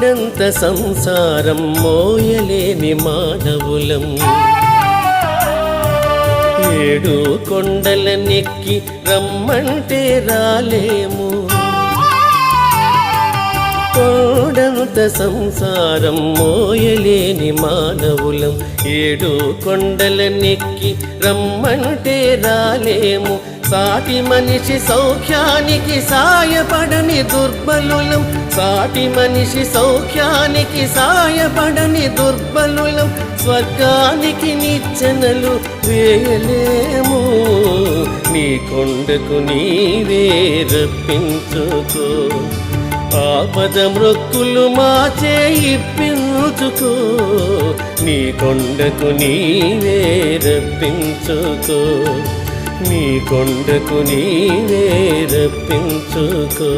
కోడంత సంసారం మోయలేని మానవులం. ఏడు కొండల నెక్కి రమ్మంటే రాలేము. కోడంత సంసారం మోయలేని మానవులం. ఏడు కొండల నెక్కి రమ్మంటే రాలేము. సాటి మనిషి సౌఖ్యానికి సాయపడని దుర్బలులం. సాటి మనిషి సౌఖ్యానికి సాయపడని దుర్బలులం. స్వర్గానికి నిచ్చెనలు వేయలేము. నీ కొండకు నీవే రప్పించుకో. ఆపద మృక్కులు మా చేయి నీ కొండకు నీవే రప్పించుకో. నీ కొండకు నీవే రప్పించుకో.